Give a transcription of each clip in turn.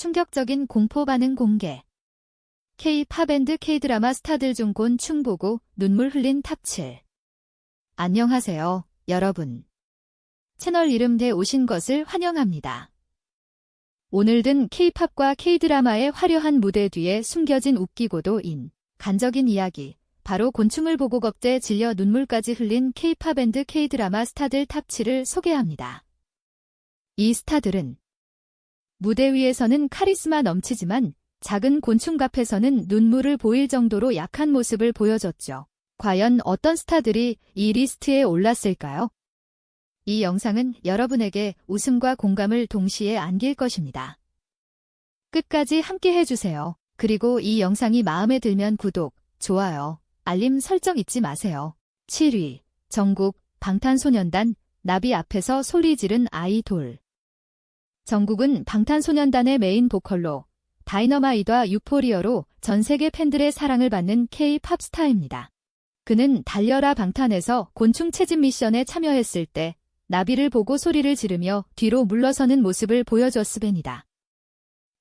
충격적인 공포 반응 공개. K-팝밴드 K-드라마 스타들 중 곤 충 보고 눈물 흘린 탑7. 안녕하세요, 여러분. 채널 이름 대 오신 것을 환영합니다. 오늘 든 K-팝과 K-드라마의 화려한 무대 뒤에 숨겨진 웃기고도 인, 간적인 이야기, 바로 곤충을 보고 겁대 질려 눈물까지 흘린 K-팝밴드 K-드라마 스타들 탑7을 소개합니다. 이 스타들은 무대 위에서는 카리스마 넘치지만 작은 곤충 앞에서는 눈물을 보일 정도로 약한 모습을 보여줬죠. 과연 어떤 스타들이 이 리스트에 올랐을까요? 이 영상은 여러분에게 웃음과 공감을 동시에 안길 것입니다. 끝까지 함께 해주세요. 그리고 이 영상이 마음에 들면 구독, 좋아요, 알림 설정 잊지 마세요. 7위, 정국, 방탄소년단, 나비 앞에서 소리 지른 아이돌. 정국은 방탄소년단의 메인 보컬로 다이너마이트와 유포리어로 전 세계 팬들의 사랑을 받는 K-팝 스타입니다. 그는 달려라 방탄에서 곤충 채집 미션에 참여했을 때 나비를 보고 소리를 지르며 뒤로 물러서는 모습을 보여줬으벤이다.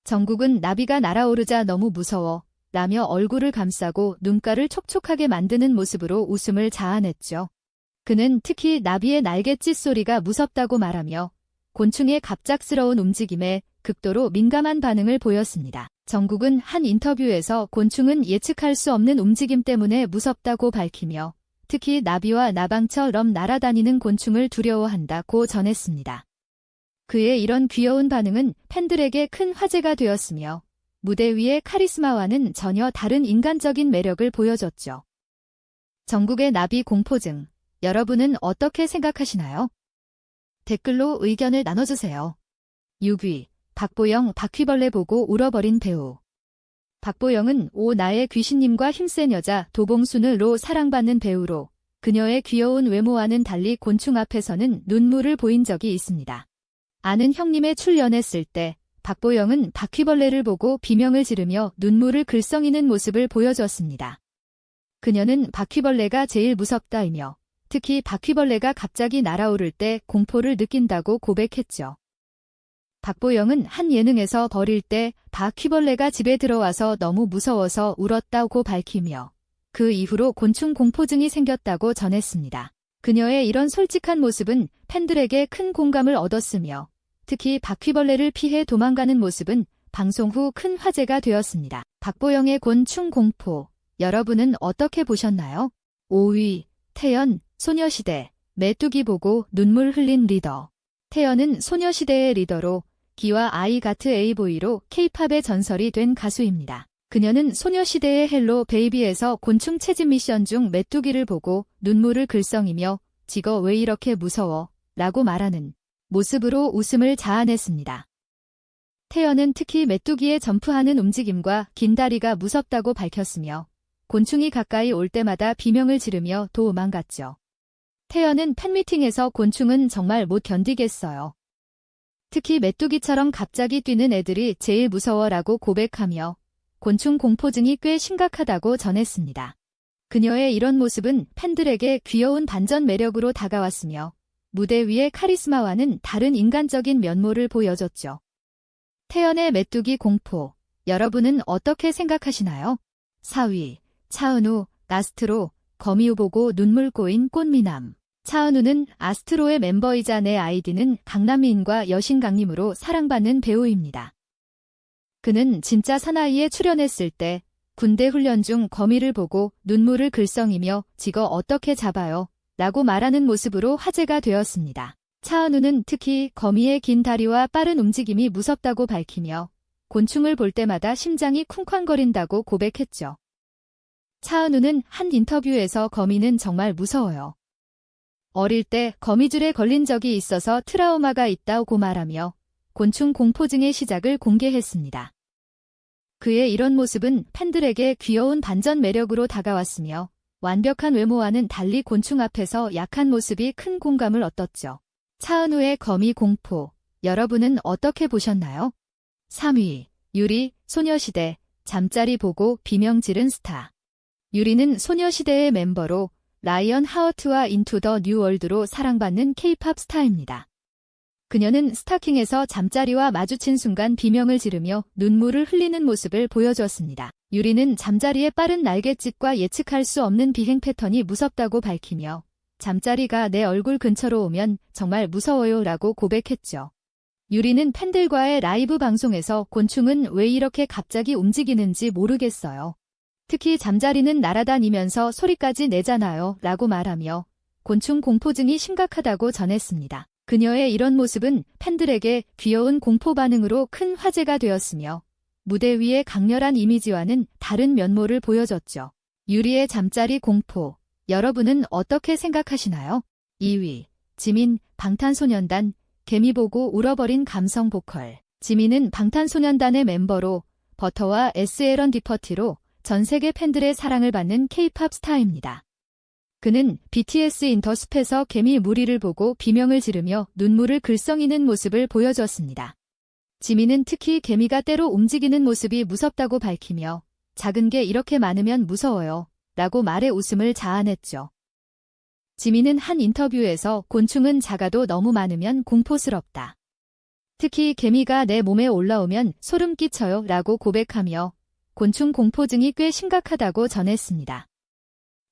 정국은 나비가 날아오르자 너무 무서워 라며 얼굴을 감싸고 눈가를 촉촉하게 만드는 모습으로 웃음을 자아냈죠. 그는 특히 나비의 날갯짓 소리가 무섭다고 말하며 곤충의 갑작스러운 움직임에 극도로 민감한 반응을 보였습니다. 정국은 한 인터뷰에서 곤충은 예측할 수 없는 움직임 때문에 무섭다고 밝히며 특히 나비와 나방처럼 날아다니는 곤충을 두려워한다고 전했습니다. 그의 이런 귀여운 반응은 팬들에게 큰 화제가 되었으며 무대 위의 카리스마와는 전혀 다른 인간적인 매력을 보여줬죠. 전국의 나비 공포증, 여러분은 어떻게 생각하시나요? 댓글로 의견을 나눠주세요. 6위, 박보영 바퀴벌레 보고 울어버린 배우. 박보영은 오 나의 귀신님과 힘센 여자 도봉순으로 사랑받는 배우로 그녀의 귀여운 외모와는 달리 곤충 앞에서는 눈물을 보인 적이 있습니다. 아는 형님에 출연했을 때 박보영은 바퀴벌레를 보고 비명을 지르며 눈물을 글썽이는 모습을 보여주었습니다. 그녀는 바퀴벌레가 제일 무섭다이며 특히 바퀴벌레가 갑자기 날아오를 때 공포를 느낀다고 고백했죠. 박보영은 한 예능에서 버릴 때 바퀴벌레가 집에 들어와서 너무 무서워서 울었다고 밝히며 그 이후로 곤충 공포증이 생겼다고 전했습니다. 그녀의 이런 솔직한 모습은 팬들에게 큰 공감을 얻었으며 특히 바퀴벌레를 피해 도망가는 모습은 방송 후 큰 화제가 되었습니다. 박보영의 곤충 공포, 여러분은 어떻게 보셨나요? 5위, 태연, 소녀시대, 메뚜기 보고 눈물 흘린 리더. 태연은 소녀시대의 리더로 기와 아이 가트 에이보이로 케이팝의 전설이 된 가수입니다. 그녀는 소녀시대의 헬로 베이비에서 곤충 채집 미션 중 메뚜기를 보고 눈물을 글썽이며 지거 왜 이렇게 무서워? 라고 말하는 모습으로 웃음을 자아냈습니다. 태연은 특히 메뚜기의 점프하는 움직임과 긴 다리가 무섭다고 밝혔으며 곤충이 가까이 올 때마다 비명을 지르며 도망갔죠. 태연은 팬미팅에서 곤충은 정말 못 견디겠어요. 특히 메뚜기처럼 갑자기 뛰는 애들이 제일 무서워라고 고백하며 곤충 공포증이 꽤 심각하다고 전했습니다. 그녀의 이런 모습은 팬들에게 귀여운 반전 매력으로 다가왔으며 무대 위의 카리스마와는 다른 인간적인 면모를 보여줬죠. 태연의 메뚜기 공포, 여러분은 어떻게 생각하시나요? 4위, 차은우, 나스트로, 거미우 보고 눈물 꼬인 꽃미남. 차은우는 아스트로의 멤버이자 내 아이디는 강남미인과 여신강림으로 사랑받는 배우입니다. 그는 진짜 사나이에 출연했을 때 군대 훈련 중 거미를 보고 눈물을 글썽이며 지거 어떻게 잡아요? 라고 말하는 모습으로 화제가 되었습니다. 차은우는 특히 거미의 긴 다리와 빠른 움직임이 무섭다고 밝히며 곤충을 볼 때마다 심장이 쿵쾅거린다고 고백했죠. 차은우는 한 인터뷰에서 거미는 정말 무서워요. 어릴 때 거미줄에 걸린 적이 있어서 트라우마가 있다고 말하며 곤충 공포증의 시작을 공개했습니다. 그의 이런 모습은 팬들에게 귀여운 반전 매력으로 다가왔으며 완벽한 외모와는 달리 곤충 앞에서 약한 모습이 큰 공감을 얻었죠. 차은우의 거미 공포, 여러분은 어떻게 보셨나요? 3위, 유리, 소녀시대, 잠자리 보고 비명 지른 스타. 유리는 소녀시대의 멤버로 라이언 하워트와 인투 더 뉴월드로 사랑받는 케이팝 스타입니다. 그녀는 스타킹에서 잠자리와 마주친 순간 비명을 지르며 눈물을 흘리는 모습을 보여주었습니다. 유리는 잠자리의 빠른 날갯짓과 예측할 수 없는 비행 패턴이 무섭다고 밝히며 잠자리가 내 얼굴 근처로 오면 정말 무서워요 라고 고백했죠. 유리는 팬들과의 라이브 방송에서 곤충은 왜 이렇게 갑자기 움직이는지 모르겠어요. 특히 잠자리는 날아다니면서 소리까지 내잖아요 라고 말하며 곤충 공포증이 심각하다고 전했습니다. 그녀의 이런 모습은 팬들에게 귀여운 공포 반응으로 큰 화제가 되었으며 무대 위의 강렬한 이미지와는 다른 면모를 보여줬죠. 유리의 잠자리 공포. 여러분은 어떻게 생각하시나요? 2위. 지민, 방탄소년단, 개미 보고 울어버린 감성 보컬. 지민은 방탄소년단의 멤버로 버터와 SL원 디퍼티로 전 세계 팬들의 사랑을 받는 K-팝 스타입니다. 그는 BTS 인터숲에서 개미 무리를 보고 비명을 지르며 눈물을 글썽이는 모습을 보여주었습니다. 지민은 특히 개미가 때로 움직이는 모습이 무섭다고 밝히며 작은 게 이렇게 많으면 무서워요. 라고 말에 웃음을 자아냈죠. 지민은 한 인터뷰에서 곤충은 작아도 너무 많으면 공포스럽다. 특히 개미가 내 몸에 올라오면 소름 끼쳐요. 라고 고백하며 곤충 공포증이 꽤 심각하다고 전했습니다.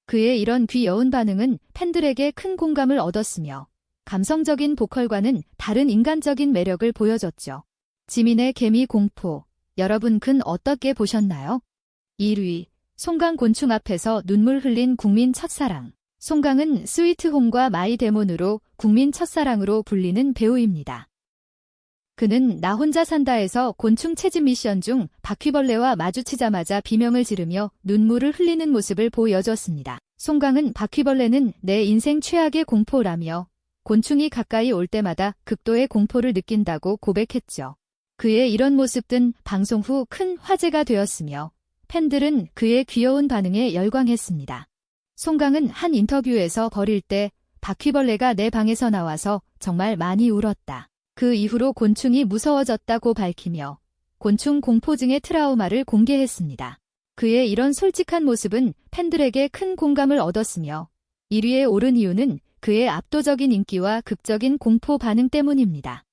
그의 이런 귀여운 반응은 팬들에게 큰 공감을 얻었으며 감성적인 보컬과는 다른 인간적인 매력을 보여줬죠. 지민의 개미 공포. 여러분 근 어떻게 보셨나요? 1위. 송강 곤충 앞에서 눈물 흘린 국민 첫사랑. 송강은 스위트홈과 마이 데몬으로 국민 첫사랑으로 불리는 배우입니다. 그는 나 혼자 산다에서 곤충 채집 미션 중 바퀴벌레와 마주치자마자 비명을 지르며 눈물을 흘리는 모습을 보여줬습니다. 송강은 바퀴벌레는 내 인생 최악의 공포라며 곤충이 가까이 올 때마다 극도의 공포를 느낀다고 고백했죠. 그의 이런 모습은 방송 후 큰 화제가 되었으며 팬들은 그의 귀여운 반응에 열광했습니다. 송강은 한 인터뷰에서 버릴 때 바퀴벌레가 내 방에서 나와서 정말 많이 울었다. 그 이후로 곤충이 무서워졌다고 밝히며 곤충 공포증의 트라우마를 공개했습니다. 그의 이런 솔직한 모습은 팬들에게 큰 공감을 얻었으며 1위에 오른 이유는 그의 압도적인 인기와 극적인 공포 반응 때문입니다.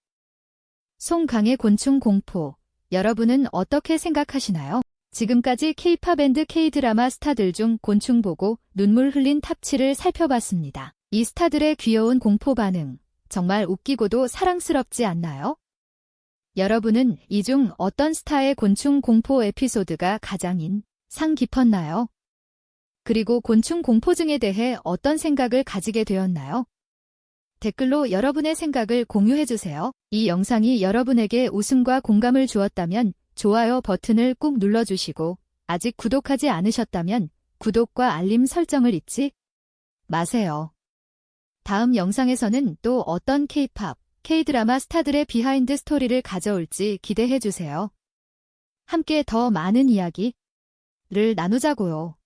송강의 곤충 공포. 여러분은 어떻게 생각하시나요? 지금까지 K-팝 밴드 K-드라마 스타들 중 곤충 보고 눈물 흘린 탑7을 살펴봤습니다. 이 스타들의 귀여운 공포 반응, 정말 웃기고도 사랑스럽지 않나요? 여러분은 이 중 어떤 스타의 곤충 공포 에피소드가 가장 인상 깊었나요? 그리고 곤충 공포증에 대해 어떤 생각을 가지게 되었나요? 댓글로 여러분의 생각을 공유해주세요. 이 영상이 여러분에게 웃음과 공감을 주었다면 좋아요 버튼을 꾹 눌러주시고 아직 구독하지 않으셨다면 구독과 알림 설정을 잊지 마세요. 다음 영상에서는 또 어떤 K-팝, K-드라마 스타들의 비하인드 스토리를 가져올지 기대해주세요. 함께 더 많은 이야기를 나누자고요.